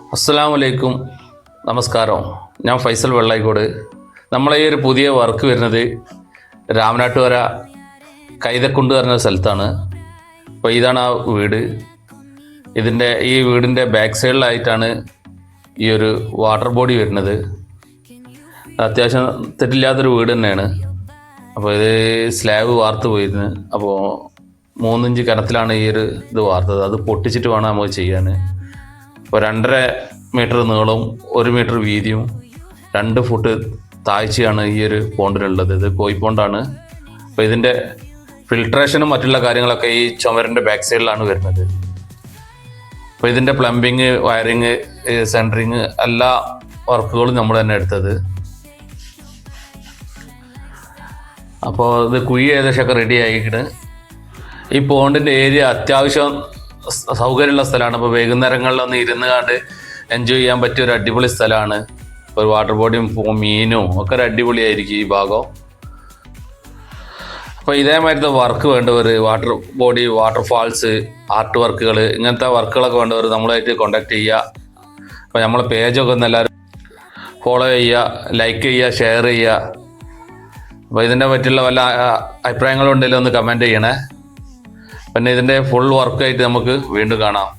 അസ്സാം വലൈക്കും നമസ്കാരം. ഞാൻ ഫൈസൽ വെള്ളായിക്കോട്. നമ്മളെ ഈ ഒരു പുതിയ വർക്ക് വരുന്നത് രാമനാട്ടുകര കൈതക്കുണ്ട് പറഞ്ഞ സ്ഥലത്താണ്. അപ്പോൾ ഇതാണ് ആ വീട്. ഇതിന്റെ ഈ വീടിന്റെ ബാക്ക് സൈഡിലായിട്ടാണ് ഈ ഒരു വാട്ടർ ബോഡി വരുന്നത്. അത്യാവശ്യം തെറ്റില്ലാത്തൊരു വീട് തന്നെയാണ്. അപ്പോൾ ഇത് സ്ലാബ് വാർത്ത് പോയിരുന്നു. അപ്പോൾ മൂന്നിഞ്ച് കനത്തിലാണ് ഈ ഒരു ഇത് വാർത്തത്. അത് പൊട്ടിച്ചിട്ട് വേണം നമുക്ക് ചെയ്യാൻ. ഇപ്പോൾ രണ്ടര മീറ്റർ നീളവും ഒരു മീറ്റർ വീതിയും രണ്ട് ഫുട്ട് താഴ്ചയാണ് ഈ ഒരു പോണ്ടിനുള്ളത് ഇത് പോണ്ടാണ്. അപ്പോൾ ഇതിന്റെ ഫിൽട്രേഷനും മറ്റുള്ള കാര്യങ്ങളൊക്കെ ഈ ചുമരിന്റെ ബാക്ക് സൈഡിലാണ് വരുന്നത്. അപ്പോൾ ഇതിന്റെ പ്ലംബിങ് വയറിങ് സെന്ററിങ് എല്ലാ വർക്കുകളും നമ്മൾ തന്നെ എടുത്തത്. അപ്പോൾ ഇത് കുഴി ഏകദേശമൊക്കെ റെഡി ആയിക്കിട്ട് ഈ പോണ്ടിന്റെ ഏരിയ അത്യാവശ്യം സൗകര്യമുള്ള സ്ഥലമാണ്. അപ്പോൾ വൈകുന്നേരങ്ങളിലൊന്ന് ഇരുന്ന് കണ്ട് എൻജോയ് ചെയ്യാൻ പറ്റിയ ഒരു അടിപൊളി സ്ഥലമാണ്. ഒരു വാട്ടർ ബോഡിയും മീനും ഒക്കെ ഒരു അടിപൊളിയായിരിക്കും ഈ ഭാഗം. അപ്പോൾ ഇതേമാതിരത്തെ വർക്ക് വേണ്ടവർ വാട്ടർ ബോഡി വാട്ടർഫാൾസ് ആർട്ട് വർക്കുകൾ ഇങ്ങനത്തെ വർക്കുകളൊക്കെ വേണ്ടവർ നമ്മളായിട്ട് കോണ്ടാക്ട് ചെയ്യുക. അപ്പോൾ നമ്മളെ പേജൊക്കെ ഒന്ന് എല്ലാവരും ഫോളോ ചെയ്യുക ലൈക്ക് ചെയ്യുക ഷെയർ ചെയ്യുക. അപ്പോൾ ഇതിനെ പറ്റിയുള്ള വല്ല അഭിപ്രായങ്ങളുണ്ടെങ്കിലും ഒന്ന് കമന്റ് ചെയ്യണേ. പിന്നെ ഇതിന്റെ ഫുൾ വർക്കായിട്ട് നമുക്ക് വീണ്ടും കാണാം.